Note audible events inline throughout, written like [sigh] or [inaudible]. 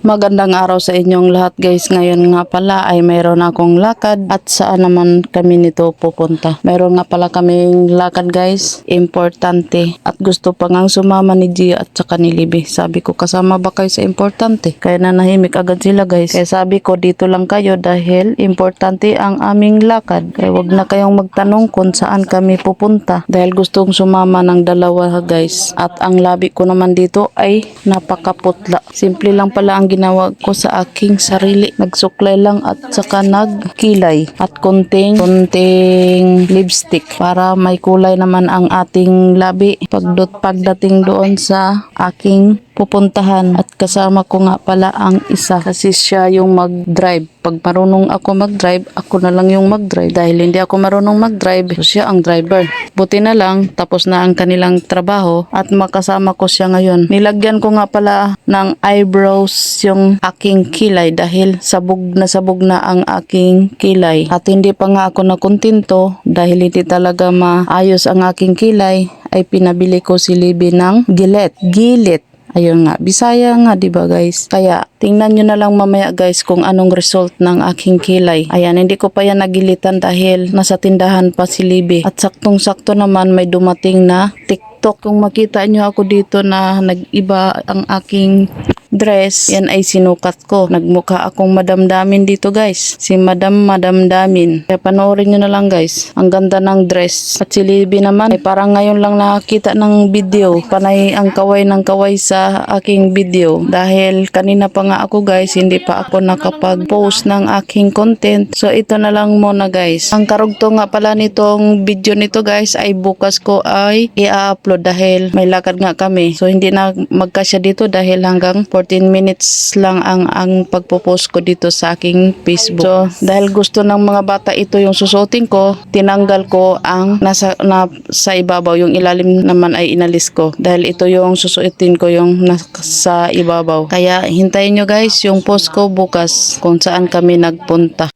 Magandang araw sa inyong lahat guys. Ngayon nga pala ay mayroon akong lakad at saan naman kami nito pupunta. Mayroon nga pala kaming lakad guys. Importante. At gusto pa ngang sumama ni Gia at saka ni Libby. Sabi ko kasama ba kayo sa importante? Kaya nanahimik agad sila guys. Kaya sabi ko dito lang kayo dahil importante ang aming lakad. Kaya wag na kayong magtanong kung saan kami pupunta. Dahil gustong sumama ng dalawa guys. At ang labi ko naman dito ay napakaputla. Simple lang pala ang ginawa ko sa aking sarili. Nagsuklay lang at saka nagkilay. At konting, konting lipstick para may kulay naman ang ating labi. Pagdot, pagdating doon sa aking pupuntahan at kasama ko nga pala ang isa kasi siya yung mag-drive. Pag marunong ako mag-drive, ako na lang yung mag-drive dahil hindi ako marunong mag-drive, so siya ang driver. Buti na lang, tapos na ang kanilang trabaho at makasama ko siya ngayon. Nilagyan ko nga pala ng eyebrows yung aking kilay dahil sabog na sabog na ang aking kilay. At hindi pa nga ako nakontento dahil hindi talaga maayos ang aking kilay ay pinabili ko si Libby ng gilet. Gilit. Ayun nga, Bisaya nga, di ba guys? Kaya, tingnan nyo na lang mamaya guys kung anong result ng aking kilay. Ayan, hindi ko pa yan nagilitan dahil nasa tindahan pa si Libby. At saktong-sakto naman may dumating na TikTok. Kung makita nyo ako dito na nag-iba ang aking dress, yan ay sinukat ko. Nagmukha akong madamdamin dito guys. Si Madam Madamdamin. Kaya panoorin nyo na lang guys. Ang ganda ng dress. At si Libby naman, ay parang ngayon lang nakakita ng video. Panay ang kaway ng kaway sa aking video. Dahil kanina pa nga ako guys, hindi pa ako nakapag-post ng aking content. So ito na lang muna guys. Ang karugto nga pala nitong video nito guys ay bukas ko ay i-upload dahil may lakad nga kami. So hindi na magkasya dito dahil hanggang 14 minutes lang ang ang pagpo-post ko dito sa aking Facebook. So dahil gusto ng mga bata ito yung susuotin ko, tinanggal ko ang nasa na, sa ibabaw, yung ilalim naman ay inalis ko dahil ito yung susuotin ko yung nasa ibabaw. Kaya hintayin nyo guys yung post ko bukas kung saan kami nagpunta.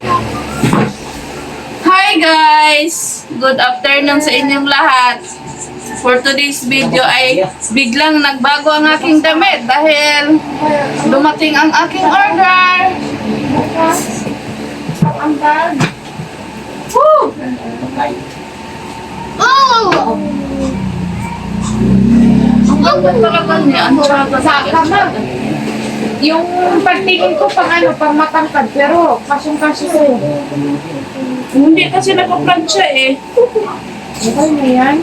Hi guys! Good afternoon sa inyong lahat. For today's video ay biglang nagbago ang aking damit dahil dumating ang aking order. Ang bag. Woo! Oh! Ang ganda talaga niya. Ang sarap sa akin. Yung pagtingin ko pang ano, pang matangkad, pero kasyong-kasyo ko. Hindi kasi nakaplansya eh. Okay na yan.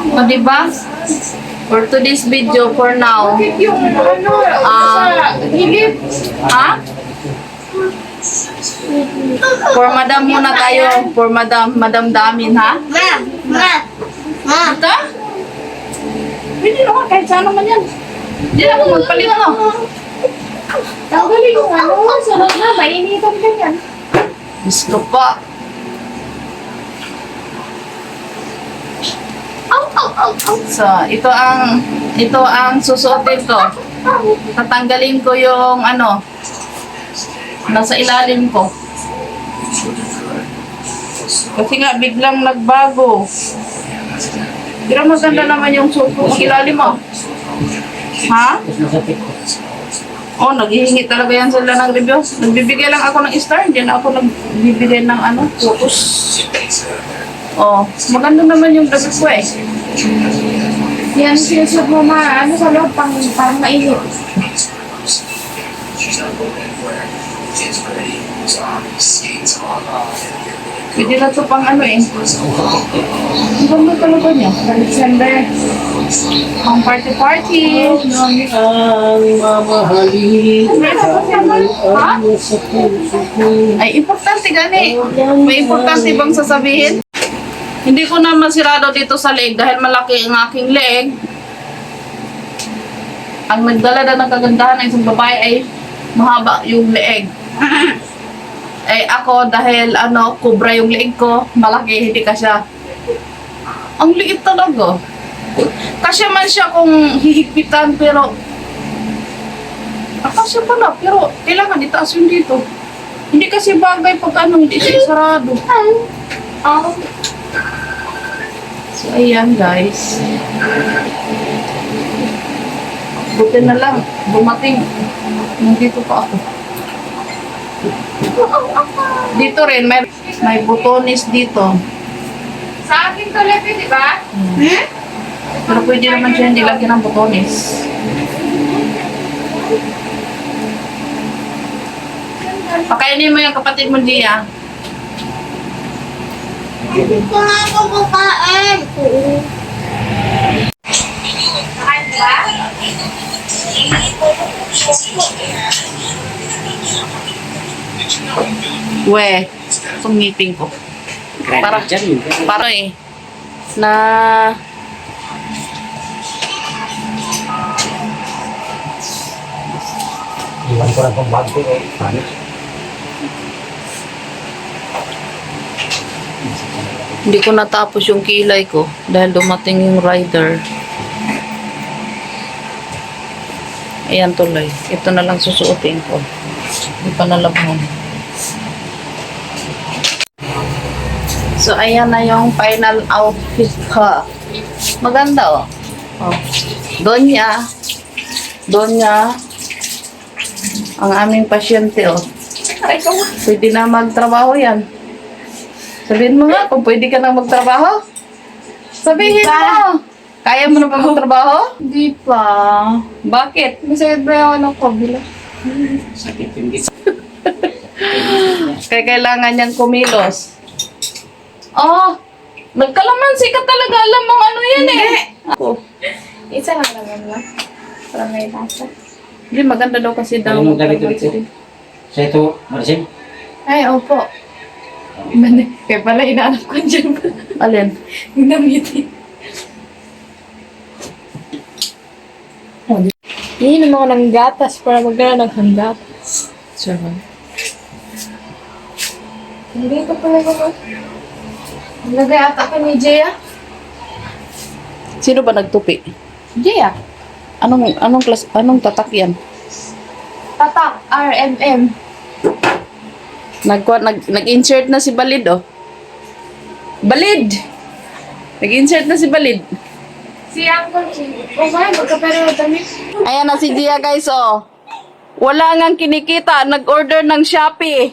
O, diba? For today's video, for now. Bakit yung ano, Ah. sa gilid? Ha? For madam muna tayo. For madam, madam damin, ha? Ma, ma, ma. Ito? Hindi naman, kahit saan naman yan. Hindi na ako magpalit, no? Tanggalin yung ano, sunod na, mainitan ka yan. Ko pa. So, ito ang, ito ang susuotin ko. Tatanggalin ko yung, ano, nasa ilalim ko. Kasi nga, biglang nagbago. Pero maganda naman yung suot ko ilalim mo. Ha? Oh, naghihingi talaga yan sila ng review. Nagbibigay lang ako ng star, hindi na ako nagbibigay ng ano, focus. Oh, maganda naman yung damit ko eh. Yan, sinusod mo ma, ano sa loob, pang, parang mainit. Pwede na to pang ano eh. Ang ganda talaga niya. December. Pang party-party. ang mamahalin Ha? Ay, importante gani. May importante bang sasabihin? Hindi ko na masirado dito sa leg dahil malaki ang aking leg. Ang nagdala na ng kagandahan ng isang babae ay mahaba yung leeg. [laughs] ay ako dahil ano, kubra yung leeg ko, malaki, hindi kasya. Ang liit talaga. Kasya man siya kung hihigpitan pero Akasya pala, pero kailangan itaas yung dito. Hindi kasi bagay pag ano, hindi siya sarado. Au. So, ayan guys. Buti na lang, dumating. Nandito pa ako. Dito rin, may, may butones dito. Sa akin to, Lepe, di ba? Pero pwede naman siya hindi lagyan ng butones. Pakainin mo yung kapatid mo, Gia. Hindi ko nga ako kakain. Saan ba? We, itong ngipin ko. Para, para eh. Na, Iwan ko lang kung bag ko. eh. Hindi ko natapos yung kilay ko dahil dumating yung rider. Ayan tuloy. Ito na lang susuotin ko. Hindi pa nalabhan. So, ayan na yung final outfit ko. Maganda, oh. oh. Donya. Donya. Ang aming pasyente, oh. Pwede na magtrabaho yan. Sabihin mo nga kung pwede ka na magtrabaho. Sabihin mo. Kaya mo na ba magtrabaho? Hindi pa. Bakit? Masakit ba yung ano ko? Bila? Sakit yung. [laughs] Kaya kailangan niyang kumilos. Oh, nagkalamansi ka talaga. Alam mong ano yan eh. Ako. Isa lang naman lang. Para may lasa. Hindi, maganda daw kasi daw. Ano mo dito? din. Sa ito, Maricel? Ay, opo. Mani, kaya pala inaanap ko dyan. Alin? Yung namiti. Iinom ako ng gatas para magkaroon ng hanggatas. Sure. Hindi ko pala ko. Nagay ata ka ni Jaya. Sino ba nagtupi? Jaya? Anong anong klas anong tatak yan? Tatak, RMM. Nag nag nag-insert na si Balid oh. Balid. Nag-insert na si Balid. Si Uncle Chi. O ba, magkapero damit. Ayan na si Gia guys, oh. Wala ngang kinikita. Nag-order ng Shopee.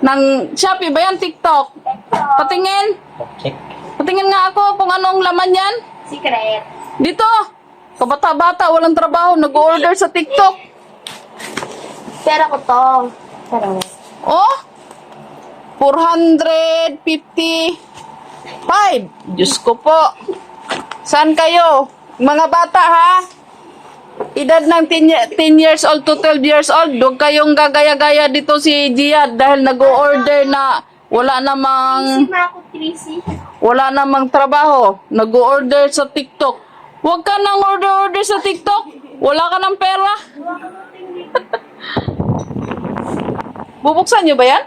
Ng Shopee ba yan? TikTok? Patingin. Check. Patingin nga ako kung anong laman yan. Secret. Dito. Kabata-bata, walang trabaho. Nag-order sa TikTok. Pero ko to. Pero, Oh. 455. Diyos ko po. Saan kayo? Mga bata ha? Edad ng 10, ye- 10 years old to 12 years old. Huwag kayong gagaya-gaya dito si Gia dahil nag-order na wala namang wala namang trabaho. Nag-order sa TikTok. Huwag ka nang order-order sa TikTok. Wala ka ng pera. Bubuksan niyo ba yan?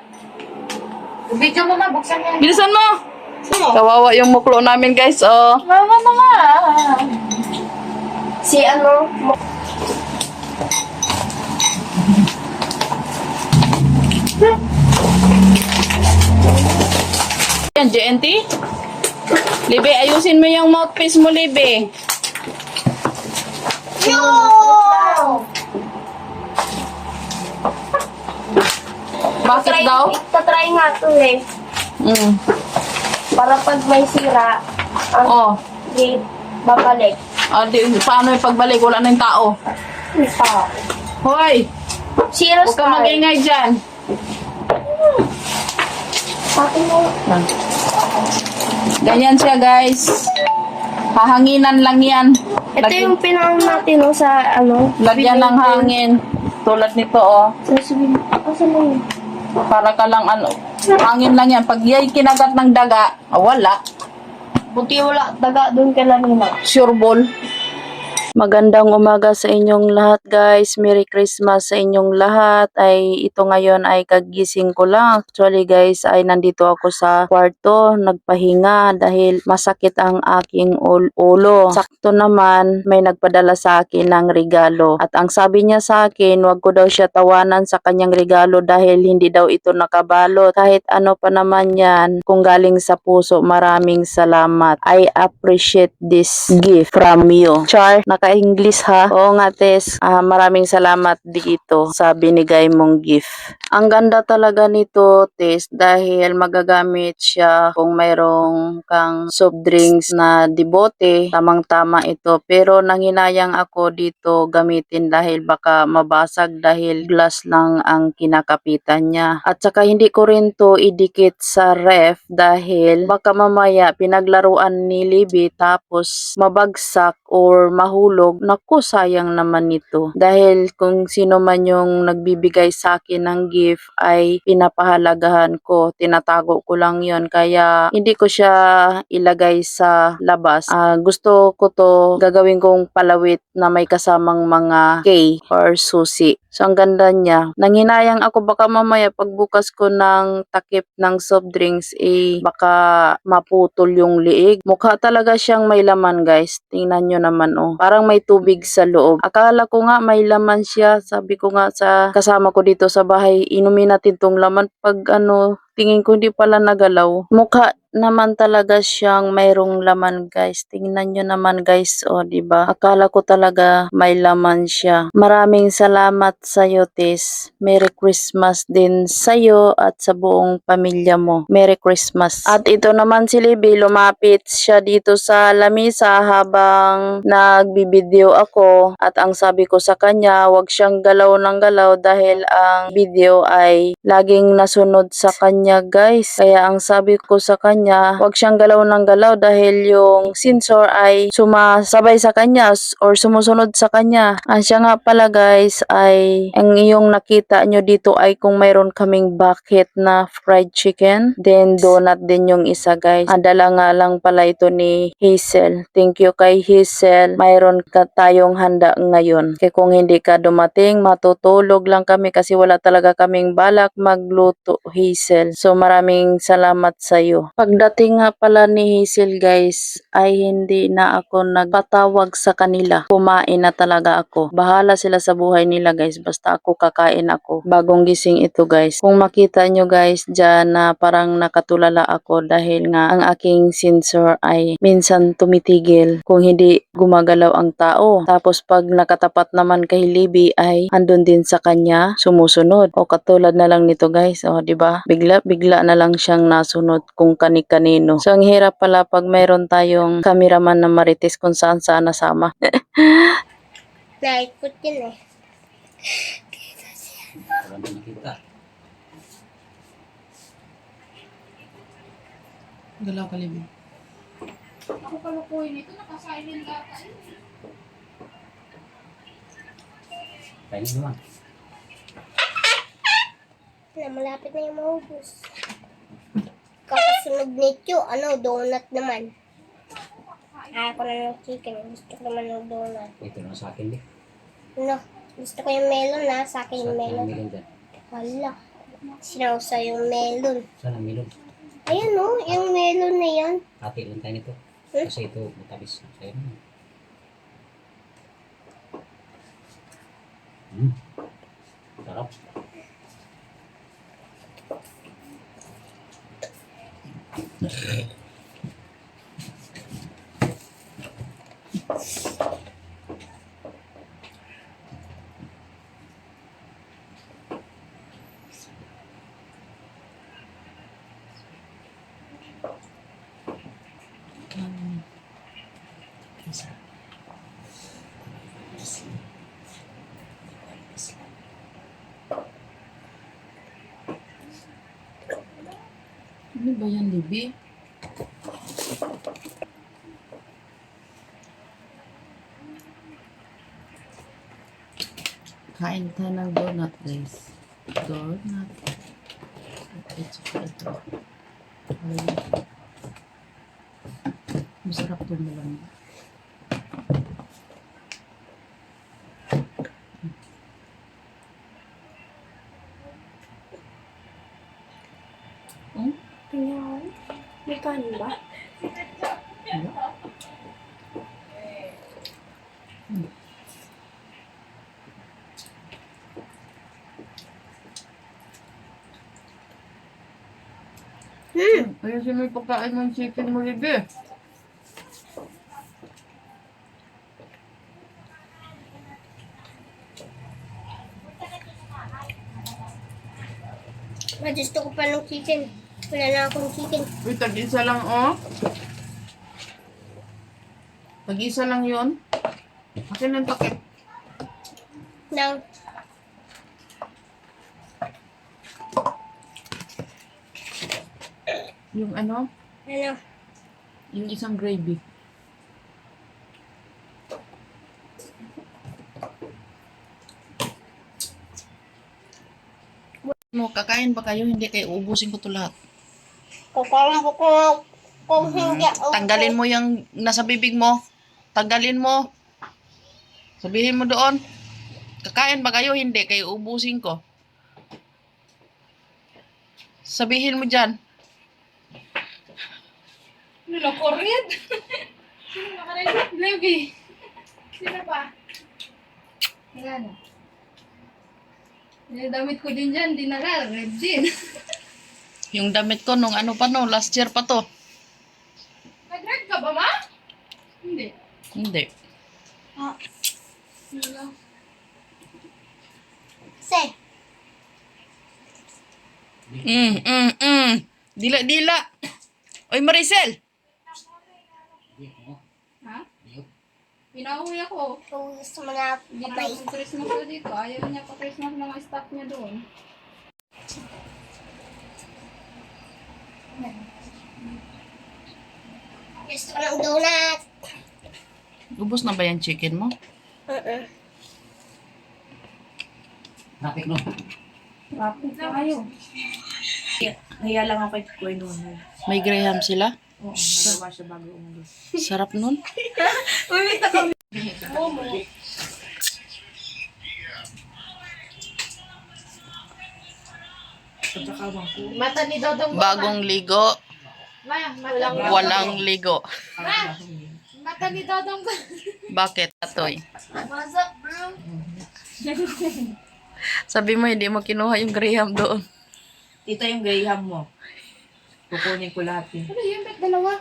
Video mo na, buksan niya. Bilisan mo! Kawawa yung muklo namin guys, oh. Mama nga. Si ano, Yan, JNT? Libe, ayusin mo yung mouthpiece mo, Libe. Yo! Daw? Tatry nga to eh. Mm. Para pag may sira, ang Oh. gate, babalik. Ah, di, paano yung pagbalik? Wala na yung tao. Ito. Hoy! Zero Huwag ka mag-ingay dyan. Sabi mo, Ganyan siya, guys. Hahanginan lang yan. ito Lagi- yung pinang natin no, sa ano. Lagyan ng hangin. Tulad nito, oh. Sa sabihin, asa mo yun? Para ka lang, ano, hangin lang yan. Pag yay kinagat ng daga, ah, wala. Buti wala, daga doon ka lang nila. Sure ball. Magandang umaga sa inyong lahat guys. Merry Christmas sa inyong lahat. Ay ito ngayon ay kagising ko lang. Actually guys ay nandito ako sa kwarto nagpahinga dahil masakit ang aking ul- ulo. Sakto naman may nagpadala sa akin ng regalo. At ang sabi niya sa akin wag ko daw siya tawanan sa kanyang regalo dahil hindi daw ito nakabalot. Kahit ano pa naman yan kung galing sa puso maraming salamat. I appreciate this gift from you. Char, naka ka-English ha. Oo nga, Tess. Ah, maraming salamat dito sa binigay mong gift. Ang ganda talaga nito, Tess, dahil magagamit siya kung mayroong kang soft drinks na dibote. Tamang-tama ito. Pero nanginayang ako dito gamitin dahil baka mabasag dahil glass lang ang kinakapitan niya. At saka hindi ko rin to idikit sa ref dahil baka mamaya pinaglaruan ni Libby tapos mabagsak or mahulog. Naku, sayang naman nito. Dahil kung sino man yung nagbibigay sa akin ng gift ay pinapahalagahan ko. Tinatago ko lang yon Kaya hindi ko siya ilagay sa labas. Ah, gusto ko to gagawin kong palawit na may kasamang mga K or susi. So, ang ganda niya. Nanginayang ako baka mamaya pagbukas ko ng takip ng soft drinks, eh, baka maputol yung liig. Mukha talaga siyang may laman, guys. Tingnan nyo naman, oh. Parang may tubig sa loob. Akala ko nga may laman siya. Sabi ko nga sa kasama ko dito sa bahay, inumin natin tong laman. Pag ano, tingin ko hindi pala nagalaw. Mukha naman talaga siyang mayroong laman guys. Tingnan nyo naman guys, o di ba? Akala ko talaga may laman siya. Maraming salamat sa iyo, Tis. Merry Christmas din sa iyo at sa buong pamilya mo. Merry Christmas. At ito naman si Libby, lumapit siya dito sa lamisa habang nagbibideo ako at ang sabi ko sa kanya, wag siyang galaw ng galaw dahil ang video ay laging nasunod sa kanya guys. Kaya ang sabi ko sa kanya, wag siyang galaw ng galaw dahil yung sensor ay sumasabay sa kanya or sumusunod sa kanya. Ang siya nga pala guys ay ang iyong nakita nyo dito ay kung mayroon kaming bucket na fried chicken. Then donut din yung isa guys. Adala nga lang pala ito ni Hazel. Thank you kay Hazel. Mayroon ka tayong handa ngayon. Kaya kung hindi ka dumating, matutulog lang kami kasi wala talaga kaming balak magluto Hazel. So maraming salamat sa iyo. Pagdating nga pala ni Hazel guys, ay hindi na ako nagpatawag sa kanila. Kumain na talaga ako. Bahala sila sa buhay nila guys. Basta ako kakain ako. Bagong gising ito guys. Kung makita nyo guys dyan na parang nakatulala ako dahil nga ang aking sensor ay minsan tumitigil kung hindi gumagalaw ang tao. Tapos pag nakatapat naman kay Libby ay andun din sa kanya sumusunod. O katulad na lang nito guys. O ba? Bigla bigla na lang siyang nasunod kung kani-kanino. So ang hirap pala pag mayroon tayong cameraman na marites kung saan saan nasama. [laughs] Naikot yun eh. Na nakita. Galaw ka Libby. Ako kalukuhin ito, nakasilent data yun. Kainin naman. Na, malapit na yung maubos. Kakasunod nito, ano, donut naman. Ayaw ko na ng chicken. Gusto ko naman ng donut. Ito na sa akin eh. Ano, gusto ko yung melon na. Sa akin Sa yung akin ang melon. dyan. Wala. Sinausa yung melon. Saan ang milon? Ayan o, yung melon na yan. Hati lang tayo nito. Hmm? Kasi ito matamis. Sa'yo naman. Hmm. Sarap. Ano ba yan, Libby? Kain tayo ng donut, guys. Donut. Ito, tsaka ito. Ay. Masarap to malamig. May kanin ba? Ano? Hmm. Hmm. Kaya siya may pagkain ng chicken mo libe. Magusto ko pa ng chicken. Wala na akong chicken. Uy, tag-isa lang, oh. Tag-isa lang yun. Akin ang takip. Nang, Yung ano? ano, Yung isang gravy. Mo, kakain ba kayo? Hindi kayo ubusin ko to lahat. Kakain ko kung, kung hindi ako. Tanggalin mo yung nasa bibig mo. Tanggalin mo. Sabihin mo doon. Kakain ba kayo? Hindi. Kayo ubusin ko. Sabihin mo dyan. Ano na, Korean? Sino makarinig? Levi. Sino pa? Ayan. Yung damit ko din dyan, dinala. Red din. [laughs] Yung damit ko nung ano pa no, last year pa to. Nag-red ka ba, ma? Hindi. Hindi. Ah. Wala. Se, Mm, mm, mm. Dila, dila. Oy, Maricel. Ha? Pinauwi ako. gusto mo na Hindi na Christmas ko dito. Ayaw niya pa Christmas ng mga staff niya doon. Gusto ko ng donut. Ubus na ba yung chicken mo? Uh-uh. Traffic no. Rapid na kayo. Kaya lang ako kay Kuya Nonoy. May graham sila? Oo, nagawa siya bago umalis. Sarap nun. [laughs] At saka ko. Mata ni Dodong Bagong ligo, walang ligo. Mata ni Dodong Bakit, Atoy? What's up, bro? Sabi mo, hindi mo kinuha yung graham doon. Tita yung Graham mo. Kukunin ko lahat yun. Ano yun? Ba't dalawa?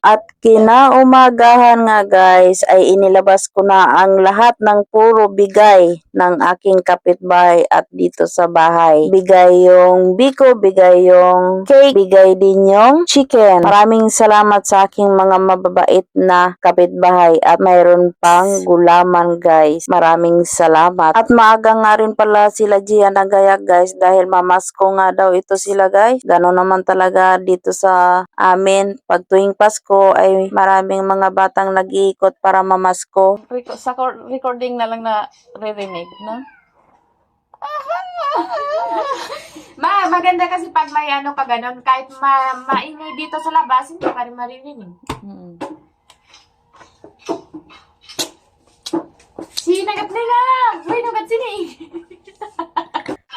At kinaumagahan nga guys ay inilabas ko na ang lahat ng puro bigay ng aking kapitbahay at dito sa bahay. Bigay yung biko, bigay yung cake, bigay din yung chicken. Maraming salamat sa aking mga mababait na kapitbahay at mayroon pang gulaman guys. Maraming salamat. At maaga nga rin pala sila Gia nagayak guys dahil mamasko nga daw ito sila guys. Gano'n naman talaga dito sa amin. Pag tuwing Pasko ay maraming mga batang nag-iikot para mamasko. sa recording na lang na ririnig, no? [laughs] Ma, maganda kasi pag may ano ka ganun, kahit ma maingay dito sa labas, hindi ka rin maririnig. Mm. Sinagat nila! Uy, nagat sini! [laughs]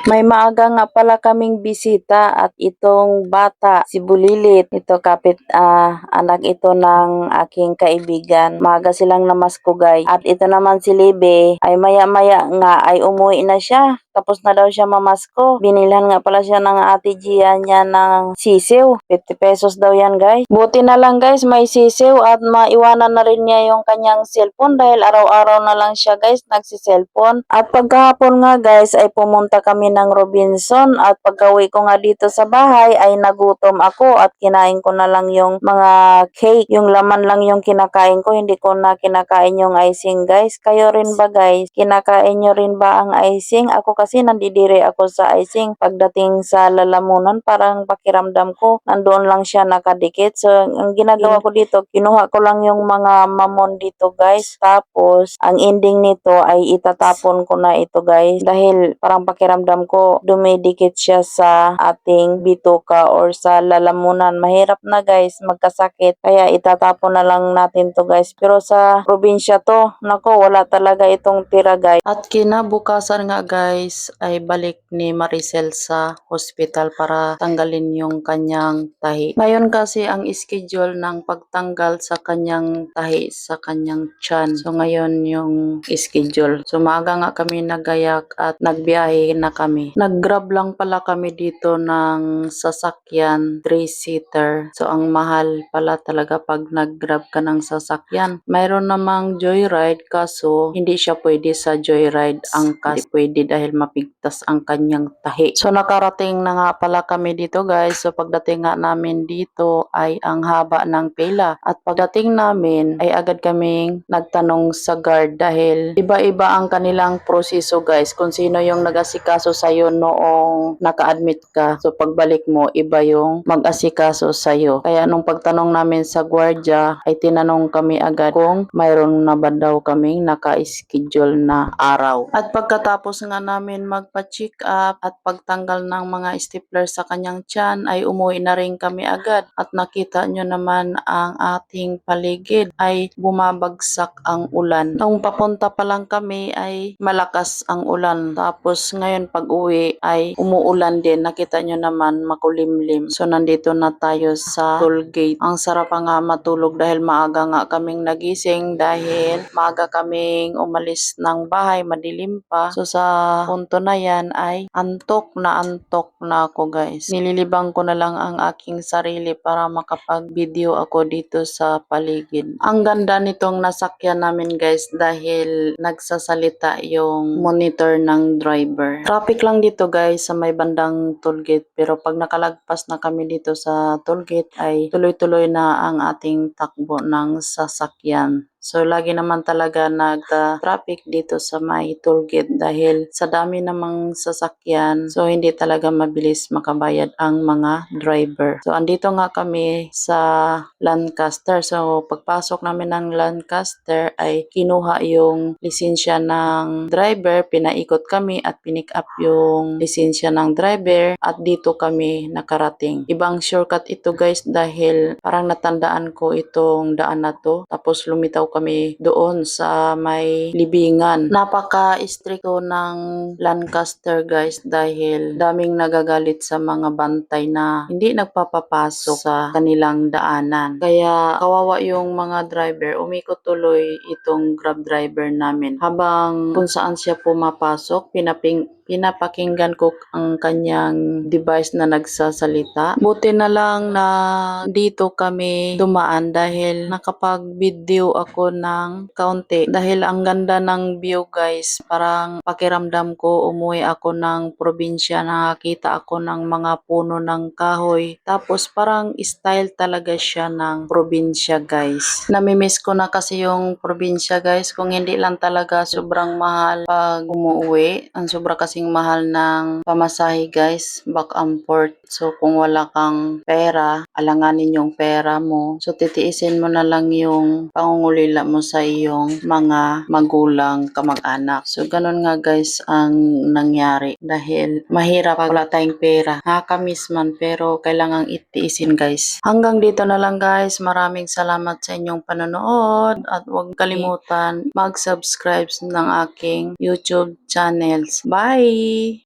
May maaga nga pala kaming bisita at itong bata, si Bulilit, ito kapit ah, anak ito ng aking kaibigan. Maaga silang namaskugay. At ito naman si Libe, ay maya-maya nga ay umuwi na siya. Tapos na daw siya mamasko. Binilhan nga pala siya ng ate Gia niya ng sisiw. 50 pesos daw yan guys. Buti na lang guys, may sisiw at maiwanan na rin niya yung kanyang cellphone dahil araw-araw na lang siya guys nagsi-cellphone. At pagkahapon nga guys ay pumunta kami ng Robinson at pagkawi ko nga dito sa bahay ay nagutom ako at kinain ko na lang yung mga cake. Yung laman lang yung kinakain ko, hindi ko na kinakain yung icing guys. Kayo rin ba guys? Kinakain nyo rin ba ang icing? Ako kasi nandidiri ako sa icing. Pagdating sa lalamunan, parang pakiramdam ko, nandoon lang siya nakadikit. So, ang ginagawa ko dito, kinuha ko lang yung mga mamon dito guys. Tapos, ang ending nito ay itatapon ko na ito guys. Dahil parang pakiramdam ko, dumidikit siya sa ating bituka or sa lalamunan. Mahirap na guys, magkasakit. Kaya itatapon na lang natin to guys. Pero sa probinsya to, nako, wala talaga itong tira guys. At kinabukasan nga guys, ay balik ni Maricel sa hospital para tanggalin yung kanyang tahi. Ngayon kasi ang schedule ng pagtanggal sa kanyang tahi sa kanyang chan. So ngayon yung schedule. So maaga nga kami nagayak at nagbiyahe na kami. Nag-grab lang pala kami dito ng sasakyan, 3-seater. So ang mahal pala talaga pag nag-grab ka ng sasakyan. Mayroon namang joyride kaso hindi siya pwede sa joyride angkas. Pwede dahil mapigtas ang kanyang tahi. So nakarating na nga pala kami dito guys. So pagdating nga namin dito ay ang haba ng pila. At pagdating namin ay agad kaming nagtanong sa guard dahil iba-iba ang kanilang proseso guys. Kung sino yung nag-asikaso sa'yo noong naka-admit ka. So pagbalik mo, iba yung mag-asikaso sa'yo. Kaya nung pagtanong namin sa gwardiya ay tinanong kami agad kung mayroon na ba daw kaming naka-schedule na araw. At pagkatapos nga namin magpa-check up at pagtanggal ng mga stapler sa kanyang tiyan ay umuwi na rin kami agad. At nakita nyo naman ang ating paligid ay bumabagsak ang ulan. Nung papunta pa lang kami ay malakas ang ulan. Tapos ngayon pag uwi ay umuulan din. Nakita nyo naman makulimlim. So nandito na tayo sa toll gate. Ang sarap nga matulog dahil maaga nga kaming nagising dahil maaga kaming umalis ng bahay, madilim pa. So sa punto na yan ay antok na antok na ako guys. Nililibang ko na lang ang aking sarili para makapag-video ako dito sa paligid. Ang ganda nitong nasakyan namin guys dahil nagsasalita yung monitor ng driver. Traffic lang dito guys sa may bandang tollgate pero pag nakalagpas na kami dito sa tollgate ay tuloy-tuloy na ang ating takbo ng sasakyan. So, lagi naman talaga nag-traffic dito sa may tollgate dahil sa dami namang sasakyan. So, hindi talaga mabilis makabayad ang mga driver. So, andito nga kami sa Lancaster. So, pagpasok namin ng Lancaster ay kinuha yung lisensya ng driver, pinaikot kami at pinick up yung lisensya ng driver at dito kami nakarating. Ibang shortcut ito guys dahil parang natandaan ko itong daan na to. Tapos lumitaw kami doon sa may libingan. Napaka-stricto ng Lancaster guys dahil daming nagagalit sa mga bantay na hindi nagpapapasok sa kanilang daanan. Kaya kawawa yung mga driver, umikot tuloy itong grab driver namin. Habang kung saan siya pumapasok, pinaping pinapakinggan ko ang kanyang device na nagsasalita. Buti na lang na dito kami dumaan dahil nakapag-video ako ng kaunti. Dahil ang ganda ng view guys, parang pakiramdam ko umuwi ako ng probinsya, nakakita ako ng mga puno ng kahoy. Tapos parang style talaga siya ng probinsya guys. Namimiss ko na kasi yung probinsya guys, kung hindi lang talaga sobrang mahal pag umuwi. Ang sobra kasing mahal ng pamasahe guys, back and forth. So kung wala kang pera, alanganin yung pera mo. So titiisin mo na lang yung pangungulila mo sa iyong mga magulang, kamag-anak. So ganun nga guys ang nangyari dahil mahirap pag wala tayong pera. Nakakamiss man pero kailangang itiisin guys. Hanggang dito na lang guys. Maraming salamat sa inyong panonood at huwag kalimutan mag-subscribe ng aking YouTube channels. Bye!